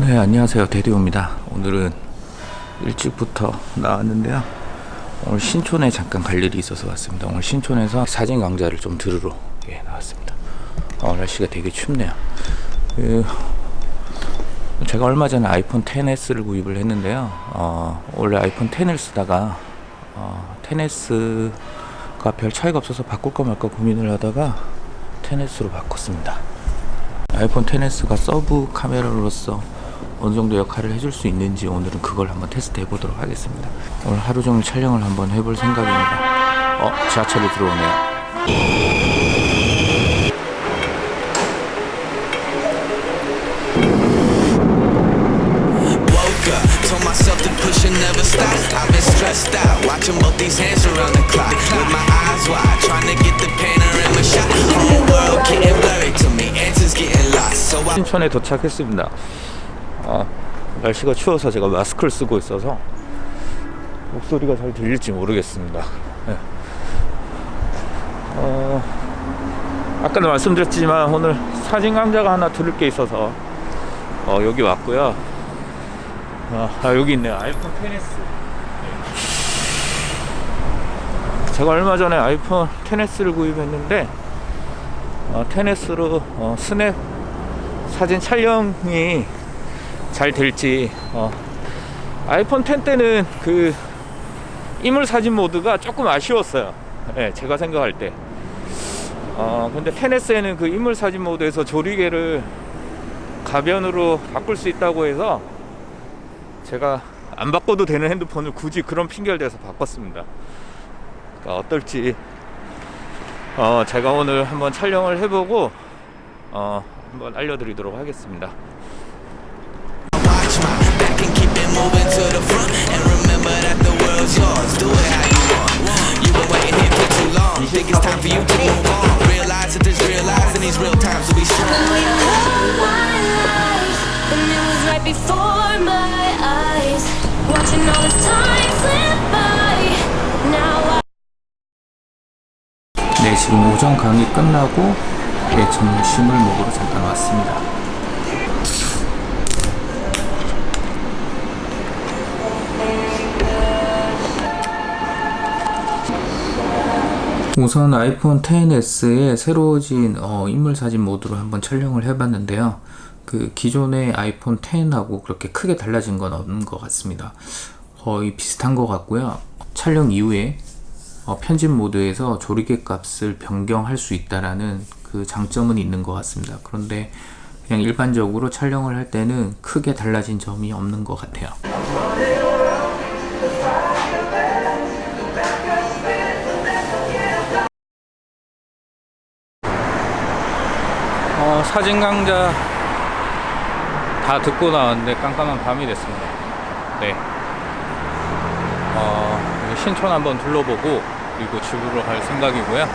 네, 안녕하세요. 대디오입니다. 오늘은 일찍부터 나왔는데요. 오늘 신촌에 잠깐 갈 일이 있어서 왔습니다. 오늘 신촌에서 사진 강좌를 좀 들으러 예, 나왔습니다. 어, 날씨가 되게 춥네요. 그, 제가 얼마 전에 아이폰 10s를 구입을 했는데요. 어, 원래 아이폰 10을 쓰다가 어, 10s가 별 차이가 없어서 바꿀 거 말까 고민을 하다가 10s로 바꿨습니다. 아이폰 10s가 서브 카메라로서 어느 정도 역할을 해줄 수 있는지 오늘은 그걸 한번 테스트 해보도록 하겠습니다. 오늘 하루 종일 촬영을 한번 해볼 생각입니다. 어, 지하철이 들어오네요. Woke up, told myself to push and never stop. I've been stressed out, watching both these hands around the clock. With my eyes wide, trying to get the panorama shot. Whole world getting blurry to me, answers getting lost. So I 신촌에 도착했습니다. 아, 날씨가 추워서 제가 마스크를 쓰고 있어서 목소리가 잘 들릴지 모르겠습니다. 네. 어, 아까도 말씀드렸지만 오늘 사진 강좌가 하나 들을 게 있어서 어, 여기 왔고요. 아, 아, 여기 있네요. 아이폰 10s. 제가 얼마 전에 아이폰 10s를 구입했는데 어, 10s로 어, 스냅 사진 촬영이 잘 될지 어, 아이폰 10 때는 그 이물 사진 모드가 조금 아쉬웠어요. 예, 제가 생각할 때. 어, 근데 10s에는 그 이물 사진 모드에서 조리개를 가변으로 바꿀 수 있다고 해서 제가 안 바꿔도 되는 핸드폰을 굳이 그런 핑계를 대서 바꿨습니다. 그러니까 어떨지 어, 제가 오늘 한번 촬영을 해보고 어, 한번 알려드리도록 하겠습니다. Moving to the front. And remember that the world's yours. Do it how you want. You've been waiting here for too long. Think it's time for you to move on. Realize that there's real lies in these real times to be strong. all my life, and it was right before my eyes. Watching all this time slip by. Now I 네, 지금 오전 강의 끝나고 네, 점심을 먹으러 잠깐 왔습니다. 우선 아이폰 10s의 새로워진 어, 인물 사진 모드로 한번 촬영을 해봤는데요. 그 기존의 아이폰 10하고 그렇게 크게 달라진 건 없는 것 같습니다. 거의 비슷한 것 같고요. 촬영 이후에 어, 편집 모드에서 조리개 값을 변경할 수 있다라는 그 장점은 있는 것 같습니다. 그런데 그냥 일반적으로 촬영을 할 때는 크게 달라진 점이 없는 것 같아요. 어, 사진 강좌 다 듣고 나왔는데 깜깜한 밤이 됐습니다. 네. 어, 신촌 한번 둘러보고 그리고 집으로 갈 생각이고요.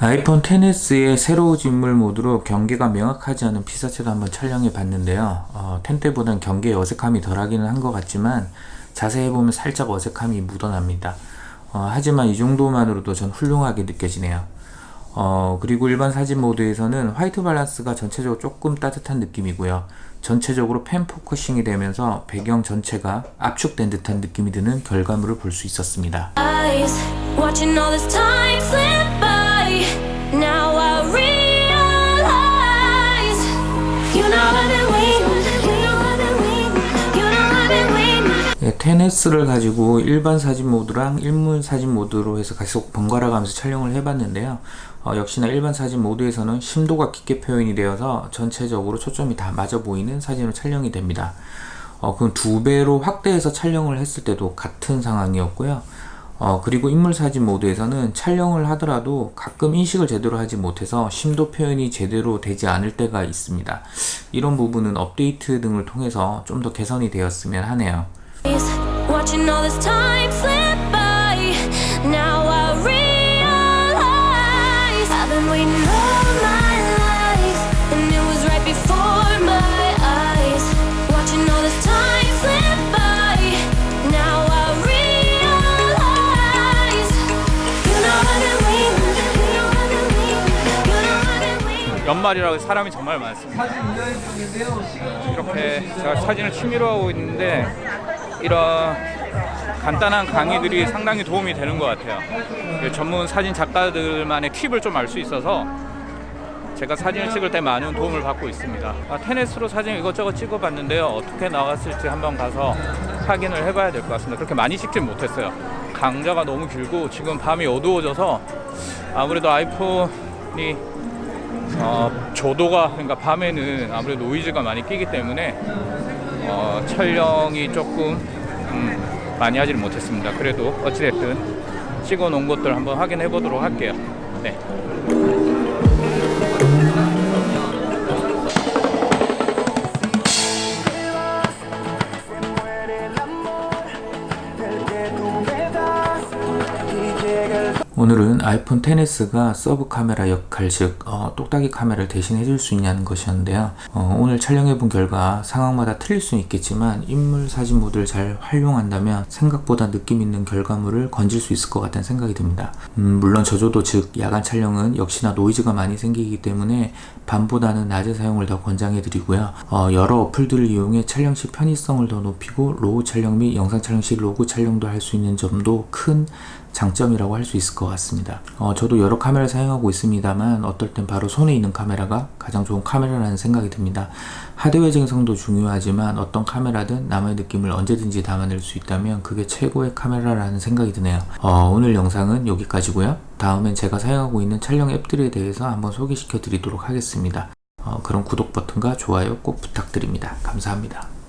아이폰 10s의 새로 진물 모드로 경계가 명확하지 않은 피사체도 한번 촬영해 봤는데요. 어, 10 때보단 경계의 어색함이 덜하기는 한 것 같지만 자세히 보면 살짝 어색함이 묻어납니다. 어, 하지만 이 정도만으로도 전 훌륭하게 느껴지네요. 어, 그리고 일반 사진 모드에서는 화이트 밸런스가 전체적으로 조금 따뜻한 느낌이고요. 전체적으로 펜 포커싱이 되면서 배경 전체가 압축된 듯한 느낌이 드는 결과물을 볼 수 있었습니다. 네, 10s를 가지고 일반 사진 모드랑 일문 사진 모드로 해서 계속 번갈아 가면서 촬영을 해봤는데요. 어, 역시나 일반 사진 모드에서는 심도가 깊게 표현이 되어서 전체적으로 초점이 다 맞아 보이는 사진으로 촬영이 됩니다. 어, 그럼 두 배로 확대해서 촬영을 했을 때도 같은 상황이었고요. 어, 그리고 인물 사진 모드에서는 촬영을 하더라도 가끔 인식을 제대로 하지 못해서 심도 표현이 제대로 되지 않을 때가 있습니다. 이런 부분은 업데이트 등을 통해서 좀 더 개선이 되었으면 하네요. 연말이라고 사람이 정말 많습니다. 이렇게 제가 사진을 취미로 하고 있는데 이런 간단한 강의들이 상당히 도움이 되는 것 같아요. 그 전문 사진 작가들만의 팁을 좀 알 수 있어서 제가 사진을 찍을 때 많은 도움을 받고 있습니다. 아, 테니스로 사진 이것저것 찍어봤는데요. 어떻게 나갔을지 한번 가서 확인을 해봐야 될 것 같습니다. 그렇게 많이 찍진 못했어요. 강좌가 너무 길고 지금 밤이 어두워져서 아무래도 아이폰이 어, 조도가 그러니까 밤에는 아무래도 노이즈가 많이 끼기 때문에 어, 촬영이 조금 음, 많이 하지는 못했습니다. 그래도 어찌됐든 찍어 놓은 것들 한번 확인해 보도록 할게요. 네. 오늘은 아이폰 10s가 서브 카메라 역할 즉 어, 똑딱이 카메라를 대신 해줄 수 있냐는 것이었는데요. 어, 오늘 촬영해 본 결과 상황마다 틀릴 수는 있겠지만 인물 사진 모드를 잘 활용한다면 생각보다 느낌 있는 결과물을 건질 수 있을 것 같다는 생각이 듭니다. 음, 물론 저조도 즉 야간 촬영은 역시나 노이즈가 많이 생기기 때문에 밤보다는 낮에 사용을 더 권장해 드리고요. 어, 여러 어플들을 이용해 촬영 시 편의성을 더 높이고 로우 촬영 및 영상 촬영 시 로그 촬영도 할 수 있는 점도 큰 장점이라고 할 수 있을 것 같습니다. 어, 저도 여러 카메라를 사용하고 있습니다만 어떨 땐 바로 손에 있는 카메라가 가장 좋은 카메라라는 생각이 듭니다. 하드웨어 정성도 중요하지만 어떤 카메라든 나만의 느낌을 언제든지 담아낼 수 있다면 그게 최고의 카메라라는 생각이 드네요. 어, 오늘 영상은 여기까지고요. 다음엔 제가 사용하고 있는 촬영 앱들에 대해서 한번 소개시켜 드리도록 하겠습니다. 어, 그럼 구독 버튼과 좋아요 꼭 부탁드립니다. 감사합니다.